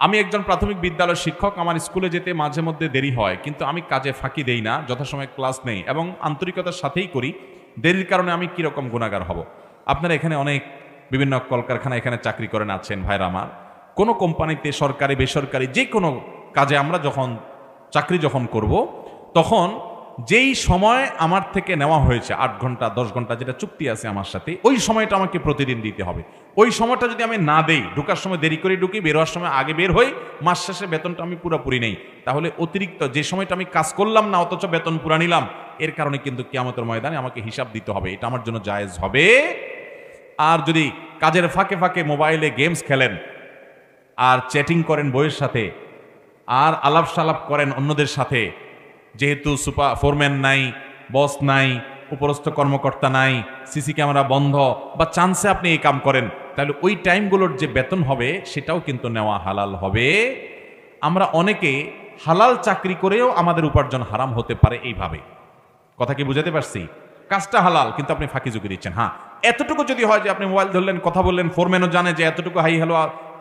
আমি একজন প্রাথমিক বিদ্যালয়ের শিক্ষক, আমার স্কুলে যেতে মাঝে মধ্যে দেরি হয়, কিন্তু আমি কাজে ফাঁকি দেই না, যথাসময়ে ক্লাস নেই এবং আন্তরিকতার সাথেই করি। দেরির কারণে আমি কীরকম গুণাগার হব? আপনারা এখানে অনেক বিভিন্ন কলকারখানা এখানে চাকরি করেন আছেন ভাইরা আমার। কোনো কোম্পানিতে, সরকারি, বেসরকারি যে কোনো কাজে আমরা যখন, চাকরি যখন করব, তখন যেই সময় আমার থেকে নেওয়া হয়েছে, আট ঘণ্টা, দশ ঘণ্টা যেটা চুক্তি আছে আমার সাথে, ওই সময়টা আমাকে প্রতিদিন দিতে হবে। ওই সময়টা যদি আমি না দেই, ঢোকার সময় দেরি করে ঢুকি, বেরোয়ার সময় আগে বের হই, মাস শেষে বেতনটা আমি পুরোপুরি নেই। তাহলে অতিরিক্ত যে সময়টা আমি কাজ করলাম না, অথচ বেতন পুরা নিলাম, এর কারণে কিন্তু কিয়ামতের ময়দানে আমাকে হিসাব দিতে হবে। এটা আমার জন্য জায়েজ হবে। আর যদি কাজের ফাঁকে ফাঁকে মোবাইলে গেমস খেলেন, আর চ্যাটিং করেন বইয়ের সাথে, আর আলাপ সালাপ করেন অন্যদের সাথে যেহেতু সুপার ফোরম্যান নাই, বস নাই, উপরস্থ কর্মকর্তা নাই, সিসি ক্যামেরা বন্ধ বা চান্সে আপনি এই কাম করেন, তাহলে ওই টাইমগুলোর যে বেতন হবে সেটাও কিন্তু নেওয়া হালাল হবে। আমরা অনেকে হালাল চাকরি করেও আমাদের উপার্জন হারাম হতে পারে এইভাবে। কথা কি বুঝাতে পারছি? কাজটা হালাল, কিন্তু আপনি ফাঁকি ঝুঁকি দিচ্ছেন। হ্যাঁ এতটুকু যদি হয় যে আপনি মোবাইল ধরলেন, কথা বললেন, ফোরম্যানও জানে যে এতটুকু হাই হ্যালো,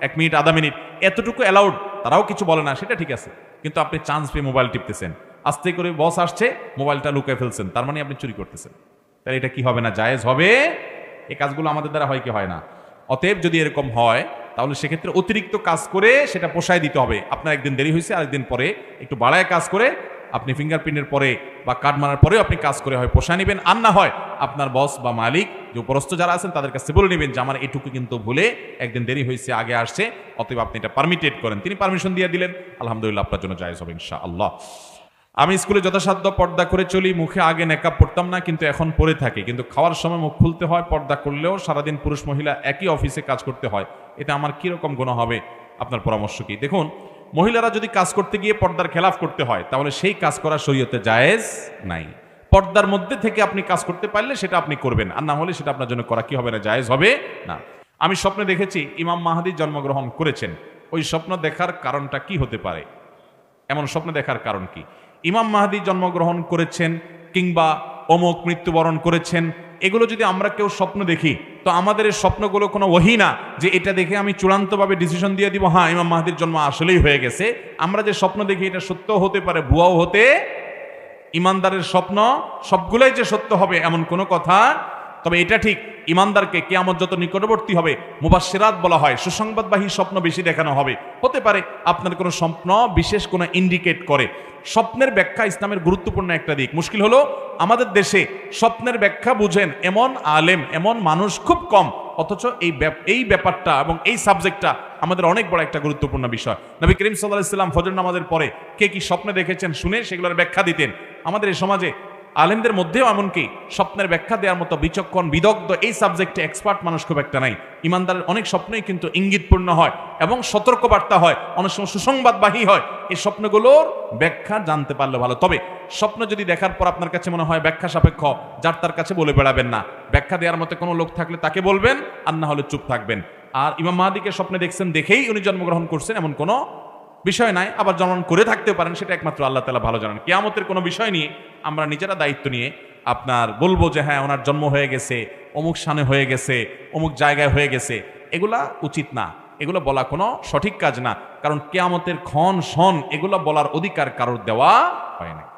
এক মিনিট, আধা মিনিট, এতটুকু অ্যালাউড, তারাও কিছু বলে না, সেটা ঠিক আছে। কিন্তু আপনি চান্স পেয়ে মোবাইল টিপতেছেন। আস্তে করে বস আসছে, মোবাইলটা লুকিয়ে ফেলছেন। তার মানে আপনি চুরি করতেছেন। তাহলে এটা কি হবে না? জায়েজ হবে? এই কাজগুলো আমাদের দ্বারা হয় কি হয় না? অতএব যদি এরকম হয়, তাহলে সেক্ষেত্রে অতিরিক্ত কাজ করে সেটা পোষায় দিতে হবে। আপনার একদিন দেরি হয়েছে, আরেকদিন পরে একটু বাড়ায় কাজ করে, আপনি ফিঙ্গারপ্রিন্টের পরে বা কার্ড মারার পরেও আপনি কাজ করে হয়, পোষায় নেবেন। আর না হয় আপনার বস বা মালিক, যে উপরস্থ যারা আছেন, তাদের কাছে বলে নেবেন যে, আমার এটুকু কিন্তু ভুলে একদিন দেরি হয়েছে, আগে আসছে। অতএব আপনি এটা পারমিটেড করেন। তিনি পারমিশন দিয়ে দিলেন। আলহামদুলিল্লাহ, আপনার জন্য জায়েজ হবে ইনশা আল্লাহ আমি স্কুলে যথাসাধ্য পর্দা করে চলি, মুখে আগে নেকাব পড়তাম না, কিন্তু এখন পরে থাকি। কিন্তু খাওয়ার সময় মুখ খুলতে হয়, পর্দা করলেও সারাদিন পুরুষ মহিলা একই অফিসে কাজ করতে হয়। এটা আমার কীরকম গুণ হবে? আপনার পরামর্শ কি? দেখুন, মহিলারা যদি কাজ করতে গিয়ে পর্দার খেলাফ করতে হয়, তাহলে সেই কাজ করা শরীয়তে জায়েজ নাই। পর্দার মধ্যে থেকে আপনি কাজ করতে পারলে সেটা আপনি করবেন, আর না হলে সেটা আপনার জন্য করা কি হবে না, জায়েজ হবে না। আমি স্বপ্নে দেখেছি, ইমাম মাহাদি জন্মগ্রহণ করেছেন। ওই স্বপ্ন দেখার কারণটা কি হতে পারে? এমন স্বপ্ন দেখার কারণ কি? ইমাম মাহাদি জন্মগ্রহণ করেছেন কিংবা অমুক মৃত্যুবরণ করেছেন, এগুলো যদি আমরা কেউ স্বপ্ন দেখি, তো আমাদের এই স্বপ্নগুলো কোনো ওহি না যে এটা দেখে আমি চূড়ান্তভাবে ডিসিশন দিয়ে দিব হ্যাঁ ইমাম মাহাদির জন্ম আসলেই হয়ে গেছে। আমরা যে স্বপ্ন দেখি, এটা সত্য হতে পারে, ভুয়াও হতে, ইমানদারের স্বপ্ন সবগুলোই যে সত্য হবে, এমন কোনো কথা তবে এটা ঠিক, ইমানদারকে কেয়ামত যত নিকটবর্তী হবে মুবাসিরাত বলা হয়, সুসংবাদবাহী স্বপ্ন বেশি দেখানো হবে। হতে পারে আপনার কোনো স্বপ্ন বিশেষ কোনো ইন্ডিকেট করে। স্বপ্নের ব্যাখ্যা ইসলামের গুরুত্বপূর্ণ একটা দিক। মুশকিল হলো, আমাদের দেশে স্বপ্নের ব্যাখ্যা বুঝেন এমন আলেম, এমন মানুষ খুব কম। অথচ এই এই ব্যাপারটা এবং এই সাবজেক্টটা আমাদের অনেক বড় একটা গুরুত্বপূর্ণ বিষয়। নবী করিম সাল্লাহ ইসলাম ফজর নামাজের পরে কে কি স্বপ্নে দেখেছেন শুনে সেগুলোর ব্যাখ্যা দিতেন। আমাদের এই সমাজে আলেমদের মধ্যেও এমনকি স্বপ্নের ব্যাখ্যা দেওয়ার মতো বিচক্ষণ, বিদগ্ধ এই সাবজেক্টে এক্সপার্ট মানুষ খুব একটা নাই। ইমানদারের অনেক স্বপ্নই কিন্তু ইঙ্গিতপূর্ণ হয় এবং সতর্কবার্তা হয়, অনেক সময় সুসংবাদবাহী হয়। এই স্বপ্নগুলোর ব্যাখ্যা জানতে পারলে ভালো। তবে স্বপ্ন যদি দেখার পর আপনার কাছে মনে হয় ব্যাখ্যা সাপেক্ষ, যার তার কাছে বলে বেড়াবেন না। ব্যাখ্যা দেওয়ার মতো কোনো লোক থাকলে তাকে বলবেন আর না হলে চুপ থাকবেন। আর ইমাম মাহাদিকে স্বপ্নে দেখছেন দেখেই উনি জন্মগ্রহণ করছেন, এমন কোনো বিষয় নাই, আবার জনন করে থাকতে পারেন, সেটা একমাত্র আল্লাহ তালা ভালো জানেন। কেয়ামতের কোনো বিষয় নিয়ে আমরা নিজেরা দায়িত্ব নিয়ে আপনার বলব যে হ্যাঁ ওনার জন্ম হয়ে গেছে, অমুক সানে হয়ে গেছে, অমুক জায়গায় হয়ে গেছে। এগুলা উচিত না। এগুলো বলা কোনো সঠিক কাজ না। কারণ কেয়ামতের ক্ষণ সন এগুলো বলার অধিকার কারোর দেওয়া হয় না